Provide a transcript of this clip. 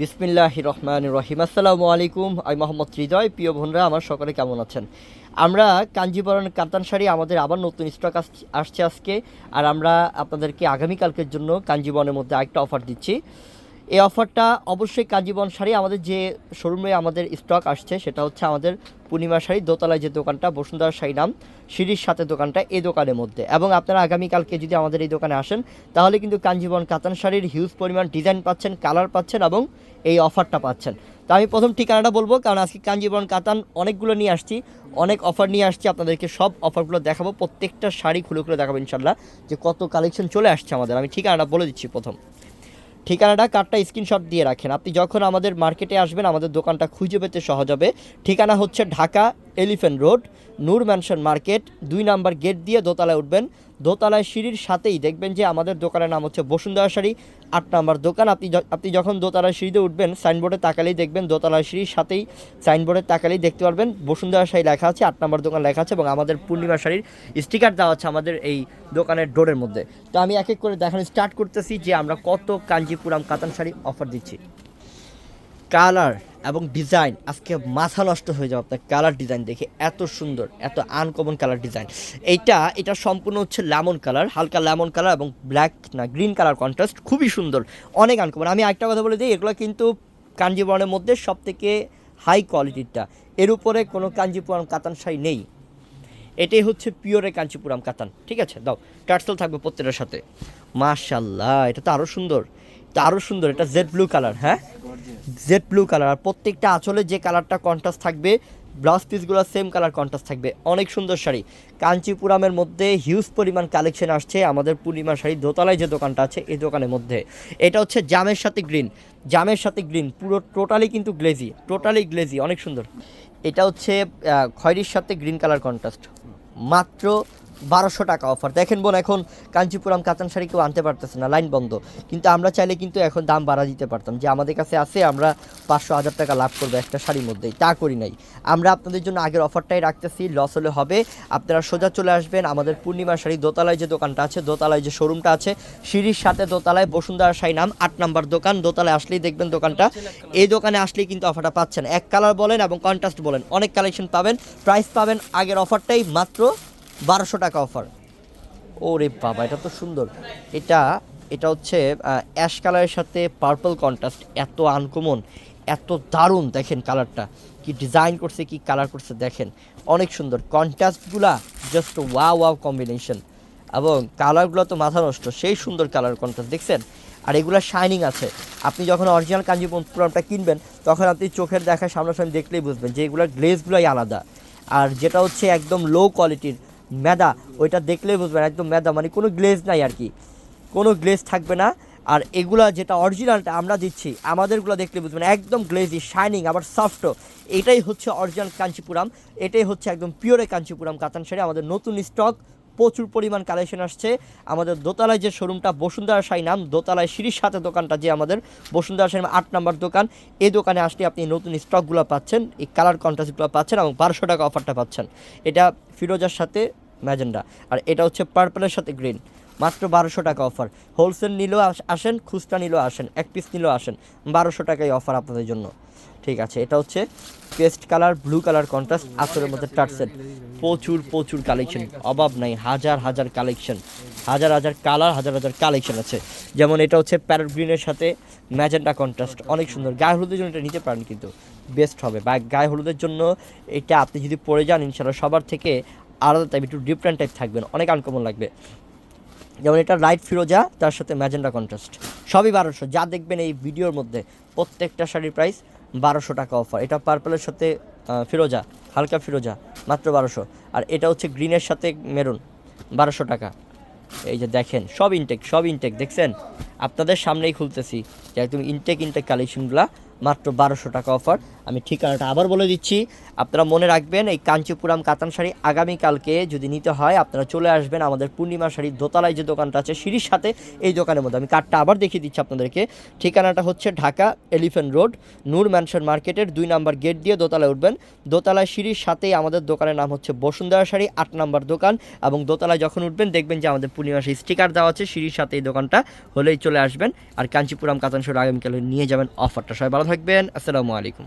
বিসমিল্লাহ রহমান রহিম। আসসালামু আলাইকুম, আমি মোহাম্মদ হৃদয়। প্রিয় বোনরা, আমার সকলে কেমন আছেন? আমরা কাঞ্জিবরণ কাতান শাড়ি আমাদের আবার নতুন স্টক আসছে আজকে, আর আমরা আপনাদেরকে আগামীকালকের জন্য কাঞ্জিবরণের মধ্যে আরেকটা অফার দিচ্ছি। এই অফারটা অবশ্যই কাঞ্জিবরণ শাড়ি, আমাদের যে শোরুমে আমাদের স্টক আসছে, সেটা হচ্ছে আমাদের পূর্ণিমা শাড়ি, দোতলায় যে দোকানটা, বসুন্ধরা শাড়ি নাম, সিঁড়ির সাথে দোকানটা এই দোকানের মধ্যে। এবং আপনারা আগামীকালকে যদি আমাদের এই দোকানে আসেন, তাহলে কিন্তু কাঞ্জীবন কাতান শাড়ির হিউজ পরিমাণ ডিজাইন পাচ্ছেন কালার পাচ্ছেন এবং এই অফারটা পাচ্ছেন। তো আমি প্রথম ঠিকানাটা বলব, কারণ আজকে কাঞ্জীবন কাতান অনেকগুলো নিয়ে আসছি, অনেক অফার নিয়ে আসছি, আপনাদেরকে সব অফারগুলো দেখাবো, প্রত্যেকটা শাড়ি খুলে খুলে দেখাবো ইনশাল্লাহ যে কত কালেকশন চলে আসছে আমাদের। আমি ঠিকানাটা বলে দিচ্ছি প্রথম। ঠিকানাটা কার্ডটা স্ক্রিনশট দিয়ে রাখেন। আপনি যখন আমাদের মার্কেটে আসবেন, আমাদের দোকানটা খুঁজে পেতে সহজ হবে। ঠিকানা হচ্ছে Dhaka elephant road, Noor mansion market, দুই নাম্বার গেট দিয়ে দোতলায় উঠবেন। দোতলায় সিঁড়ির সাথেই দেখবেন যে আমাদের দোকানের নাম হচ্ছে বসুন্ধরা শাড়ি আট নাম্বার দোকান, আপনি আপনি যখন দোতলায় সিঁড়িতে উঠবেন সাইনবোর্ডে তাকালেই দেখবেন দোতলায় সিঁড়ির সাথেই সাইনবোর্ডে তাকালেই দেখতে পারবেন বসুন্ধরা শাড়ি লেখা আছে, আট নাম্বার দোকান লেখা আছে এবং আমাদের পূর্ণিমা শাড়ির স্টিকার দেওয়া আছে আমাদের এই দোকানের ডোরের মধ্যে। তো আমি এক এক করে দেখানো স্টার্ট করতেছি যে আমরা কত কাঞ্জিপুরাম কাতান শাড়ি অফার দিচ্ছি। কালার এবং ডিজাইন, আজকে মাথা নষ্ট হয়ে যাবে আপনার কালার ডিজাইন দেখে। এত সুন্দর, এত আনকমন কালার ডিজাইন। এইটা, এটা সম্পূর্ণ হচ্ছে লেমন কালার, হালকা লেমন কালার এবং ব্ল্যাক না, গ্রিন কালার কন্ট্রাস্ট, খুবই সুন্দর, অনেক আনকমন। আমি একটা কথা বলে দিই, এগুলো কিন্তু কাঞ্জিবরণের মধ্যে সব থেকে হাই কোয়ালিটিরটা এর উপরে কোনো কাঞ্জিপুরম কাতান শাড়ি নেই। এটাই হচ্ছে পিওরে কাঞ্চিপুরাম কাতান, ঠিক আছে? দাও টার্সেল থাকবে প্রত্যেকটার সাথে। মাশাল্লাহ এটা তো আরও সুন্দর, এটা আরও সুন্দর, এটা জেড ব্লু কালার হ্যাঁ? জেড ব্লু কালার আর প্রত্যেকটা আঁচলে যে কালারটা কন্ট্রাস্ট থাকবে ব্লাউজ পিসগুলো সেম কালার কন্ট্রাস্ট থাকবে। অনেক সুন্দর শাড়ি। কাঞ্চিপুরামের মধ্যে হিউজ পরিমাণ কালেকশন আসছে আমাদের পূর্ণিমা শাড়ি দোতলায় যে দোকানটা আছে, এই দোকানের মধ্যে। এটা হচ্ছে জামের সাথে গ্রিন জামের সাথে গ্রিন পুরো টোটালি কিন্তু গ্লেজি টোটালি গ্লেজি অনেক সুন্দর। এটা হচ্ছে খয়েরির সাথে গ্রিন কালার কন্ট্রাস্ট মাত্র বারোশো টাকা অফার দেখেন বোন, এখন কাঞ্চিপুরাম কাতান শাড়ি কেউ আনতে পারতেছে না লাইন বন্ধ। কিন্তু আমরা চাইলে কিন্তু এখন দাম বাড়া দিতে পারতাম। যে আমাদের কাছে আছে, আমরা পাঁচশো হাজার টাকা লাভ করব একটা শাড়ির মধ্যেই। তা করি নাই। আমরা আপনাদের জন্য আগের অফারটাই রাখতেছি লস হলে হবে। আপনারা সোজা চলে আসবেন আমাদের পূর্ণিমা শাড়ি দোতলায় যে দোকানটা আছে, দোতলায় যে শোরুমটা আছে, সিঁড়ির সাথে দোতলায় বসুন্ধরা শাড়ি নাম, আট নাম্বার দোকান। দোতলায় আসলেই দেখবেন দোকানটা। এই দোকানে আসলেই কিন্তু অফারটা পাচ্ছেন। এক কালার বলেন এবং কন্ট্রাস্ট বলেন। অনেক কালেকশন পাবেন। প্রাইস পাবেন আগের অফারটাই মাত্র বারোশো টাকা অফার। ওরে বাবা, এটা তো সুন্দর। এটা এটা হচ্ছে অ্যাশ কালারের সাথে পার্পল কন্ট্রাস্ট, এত আনকমন, এত দারুণ, দেখেন কালারটা। কি ডিজাইন করছে, কি কালার করছে, দেখেন। অনেক সুন্দর। কন্ট্রাস্টগুলা জাস্ট ওয়া ওয়াও কম্বিনেশন এবং কালারগুলো তো মাথা নষ্ট, সেই সুন্দর কালার কন্ট্রাস্ট, দেখছেন? আর এগুলো শাইনিং আছে। আপনি যখন অরিজিনাল কাঞ্জিপুরমটা কিনবেন, তখন আপনি চোখের দেখা সামনাসামনি দেখলেই বুঝবেন যে এগুলোর গ্লেজগুলোই আলাদা। আর যেটা হচ্ছে একদম লো কোয়ালিটির মেদা, ওইটা দেখলেই বুঝবেন, একদম মেদা মানে কোনো গ্লেজ নাই আর কি। কোনো গ্লেজ থাকবে না। আর এগুলা যেটা অরিজিনালটা আমরা দিচ্ছি, আমাদেরগুলো দেখলে বুঝবেন, একদম গ্লেজি শাইনিং আবার সফটও এটাই হচ্ছে অরিজিনাল কাঞ্চিপুরাম। এটাই হচ্ছে একদম পিওরে কাঞ্চিপুরাম কাতান শাড়ি। আমাদের নতুন স্টক প্রচুর পরিমাণ কালেকশন আসছে। আমাদের দোতলায় যে শোরুমটা বসুন্ধরা সাই নাম, দোতলায় সিঁড়ির সাথে দোকানটা যে আমাদের বসুন্ধরা শাড়ি আট নাম্বার দোকান এই দোকানে আসলে আপনি নতুন স্টকগুলো পাচ্ছেন, এই কালার কন্ট্রাস্টগুলো পাচ্ছেন এবং বারোশো টাকা অফারটা পাচ্ছেন। এটা ফিরোজার সাথে ম্যাজেন্ডা। আর এটা হচ্ছে পার্পলের সাথে গ্রিন। মাত্র বারোশো টাকা অফার। হোলসেল নিলেও আস- আসেন, খুচরা নিলেও আসেন, এক পিস নিলেও আসেন। বারোশো টাকাই অফার আপনাদের জন্য। ঠিক আছে, এটা হচ্ছে paste colour, blue colour contrast আসরের মধ্যে টার্সেট প্রচুর প্রচুর কালেকশন, অভাব নাই, হাজার হাজার কালেকশন। হাজার হাজার কালার, হাজার হাজার কালেকশন আছে। যেমন এটা হচ্ছে প্যারট গ্রিনের সাথে ম্যাজেন্ডা কন্ট্রাস্ট। অনেক সুন্দর। গায়ে হলুদের জন্য এটা নিতে পারেন কিন্তু, বেস্ট হবে। বা গায়ে হলুদের জন্য এটা আপনি যদি পরে যান ইনশাল্লাহ সবার থেকে আলাদা টাইপ একটু ডিফারেন্ট টাইপ থাকবেন, অনেক আনকমন লাগবে। যেমন এটা লাইট ফিরোজা তার সাথে ম্যাজেন্ডা কন্ট্রাস্ট সবই বারোশো, যা দেখবেন এই ভিডিওর মধ্যে, প্রত্যেকটা শাড়ির প্রাইস বারোশো টাকা অফার এটা পার্পলের সাথে ফিরোজা হালকা ফিরোজা মাত্র বারোশো। আর এটা হচ্ছে গ্রিনের সাথে মেরুন বারোশো টাকা। এই যে দেখেন, সব ইনটেক সব ইনটেক দেখছেন? আপনাদের সামনেই খুলতেছি যে একদম ইনটেক ইনটেক কালেকশনগুলা মাত্র বারোশো টাকা অফার আমি ঠিকানাটা আবার বলে দিচ্ছি। আপনারা মনে রাখবেন, এই কাঞ্চিপুরাম কাতান শাড়ি আগামীকালকে যদি নিতে হয়, আপনারা চলে আসবেন আমাদের পূর্ণিমা শাড়ির দোতলায় যে দোকানটা আছে, সিঁড়ির সাথে এই দোকানের মধ্যে। আমি কার্ডটা আবার দেখিয়ে দিচ্ছি আপনাদেরকে। ঠিকানাটা হচ্ছে Dhaka elephant road, Noor mansion মার্কেটের দুই নাম্বার গেট দিয়ে দোতলায় উঠবেন। দোতলায় সিঁড়ির সাথেই আমাদের দোকানের নাম হচ্ছে বসুন্ধরা শাড়ি, আট নাম্বার দোকান এবং দোতলায় যখন উঠবেন, দেখবেন যে আমাদের পূর্ণিমা শাড়ি স্টিকার দেওয়া আছে, সিঁড়ির সাথে এই দোকানটা হলেই চলে আসবেন। আর কাঞ্চিপুরাম কাতান শাড়ি আগামীকালে নিয়ে যাবেন অফারটা। সবাই ভালো থাকবেন। আসসালামু আলাইকুম।